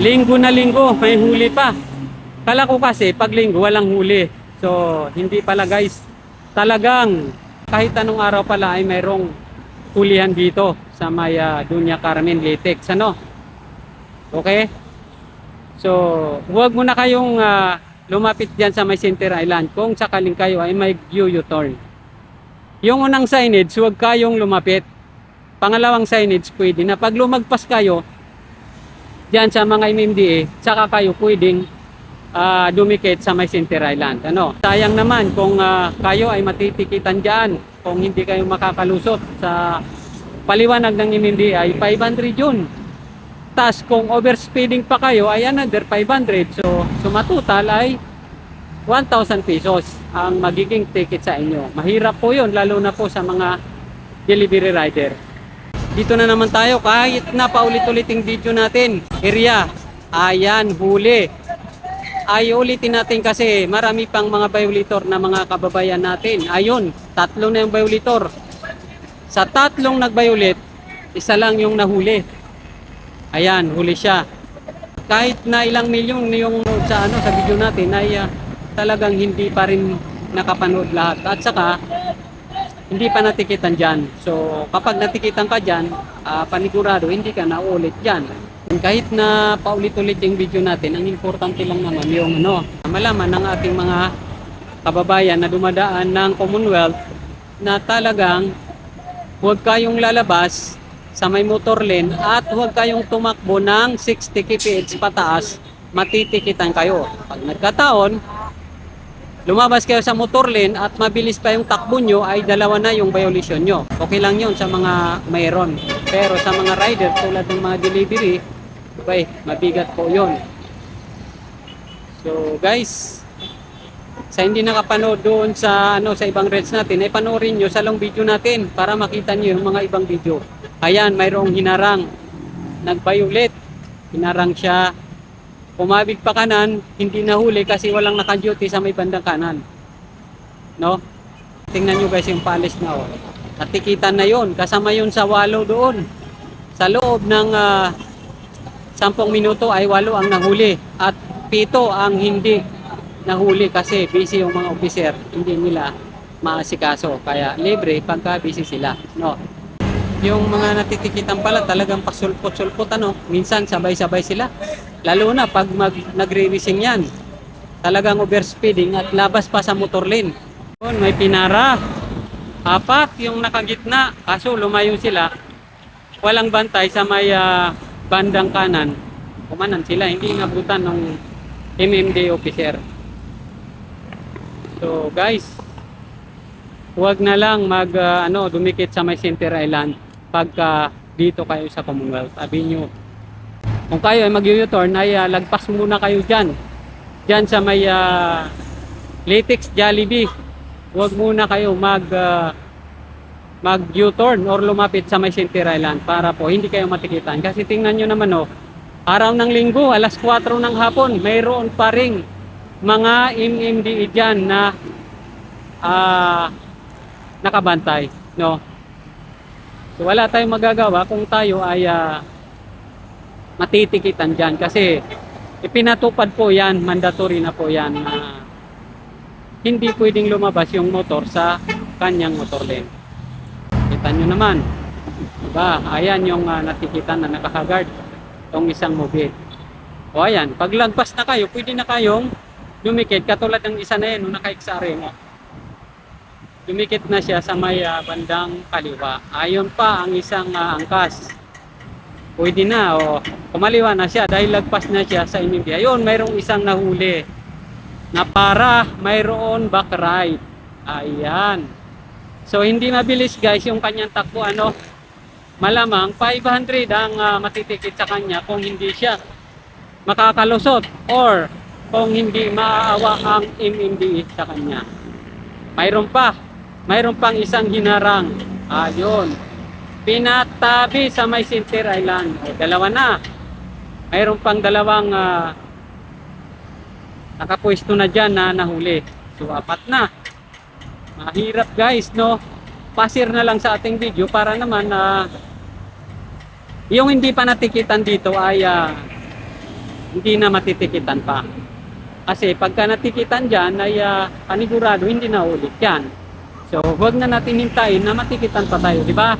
linggo na linggo, may huli pa. Kala ko kasi pag linggo walang huli. So, hindi pala guys. Talagang kahit anong araw pala ay mayroong hulihan dito sa may ah, Dunya Carmen Latex. Ano? Okay? So, huwag mo na kayong ah, lumapit dyan sa may Center Island kung sakaling kayo ay may U-turn. Yung unang signage, huwag kayong lumapit. Pangalawang signage, pwede na. Pag lumagpas kayo, dyan sa mga MMDA, saka kayo pwedeng ah, dumikit sa may Island. Ano? Sayang naman kung ah, kayo ay matitikitan dyan, kung hindi kayo makakalusot sa paliwanag ng MMDA ay 500 yun. Tapos kung overspeeding pa kayo ay another 500. So, sumatotal ay 1,000 pesos ang magiging ticket sa inyo. Mahirap po yun, lalo na po sa mga delivery rider. Dito na naman tayo, kahit na paulit-uliting video natin, area, ayan, huli. Ay ulitin natin kasi marami pang mga violator na mga kababayan natin. Ayun, tatlo na yung violator. Sa tatlong nag-violate, isa lang yung nahuli. Ayan, huli siya. Kahit na ilang milyon yung sa ano sa video natin ay ah, talagang hindi pa rin nakapanood lahat. At saka hindi pa natikitan dyan. So kapag natikitan ka dyan, ah, panigurado hindi ka na ulit dyan. Kahit na paulit-ulit yung video natin, ang importante lang naman yung ano, malaman ng ating mga kababayan na dumadaan ng Commonwealth na talagang huwag kayong lalabas sa may motor lane at huwag kayong tumakbo ng 60 kph pataas, matitikitan kayo. Pag nagkataon, lumabas kayo sa motor lane at mabilis pa yung takbo nyo, ay dalawa na yung violation nyo. Okay lang yun sa mga mayroon. Pero sa mga rider tulad ng mga delivery, okay, mabigat po yun. So guys, sa hindi nakapanood doon sa ano sa ibang reels natin, ay panoorin nyo sa long video natin para makita nyo yung mga ibang video. Ayan, mayroong hinarang. Nag-violate. Hinarang siya. Pumabig pa kanan, hindi nahuli kasi walang naka-duty sa may bandang kanan. No? Tingnan nyo guys yung palis na oh. Natikitan na yon kasama yun sa walo doon. Sa loob ng ah, 10 minuto ay walo ang nahuli at pito ang hindi nahuli kasi busy yung mga officer, hindi nila maasikaso. Kaya libre pagka busy sila. No? Yung mga natitikitan pala talagang pasulpot-sulpot ano, minsan sabay-sabay sila. Lalo na pag mag, nagre-racing yan. Talagang overspeeding at labas pa sa motor lane. Yun, may pinara. Apat yung nakagitna, kaso lumayo sila. Walang bantay sa may ah, bandang kanan. Kumanan sila, hindi inabutan ng MMD officer. So guys, huwag na lang mag ah, ano dumikit sa may Center Island pagka dito kayo sa Commonwealth Avenue. Kung kayo ay mag-U-turn ay ah, lagpas muna kayo diyan. Diyan sa may ah, Latex Jollibee. Huwag muna kayo mag ah, mag U-turn or lumapit sa may Center Island para po hindi kayo matikitan. Kasi tingnan nyo naman oh, araw ng linggo, alas 4 ng hapon, mayroon pa ring mga MMDE dyan na ah, nakabantay. No? So wala tayong magagawa kung tayo ay ah, matitikitan dyan kasi ipinatupad po yan, mandatory na po yan na hindi pwedeng lumabas yung motor sa kanyang motor lane. Kita nyo naman. Diba? Ayan yung ah, natikitan na nakakagard. Itong isang mobile. O ayan, pag lagpas na kayo, pwede na kayong dumikit. Katulad ng isa na yan, nung naka-XRE mo. Dumikit na siya sa may ah, bandang kaliwa. Ayon pa ang isang ah, angkas. Pwede na, o kumaliwa na siya dahil lagpas na siya sa MMD. Ayun, mayroong isang nahuli na para mayroon back right. Ayan. So hindi mabilis guys yung kanyang takbo ano. Malamang 500 ang ah, matitikit sa kanya kung hindi siya makakalusot or kung hindi maaawa ang MMDE sa kanya. Mayroon pa. Mayroon pang isang hinarang. Ayun. Pinatabi sa may Center Island. O, dalawa na. Mayroon pang dalawang ah, nakapwesto na dyan na nahuli. So, apat na. Mahirap guys, no? Pasir na lang sa ating video para naman na yung hindi pa natikitan dito ay ah, hindi na matitikitan pa. Kasi pagka natikitan dyan ay ah, panigurado hindi na ulit yan. So, huwag na natin hintayin na matikitan pa tayo, di ba?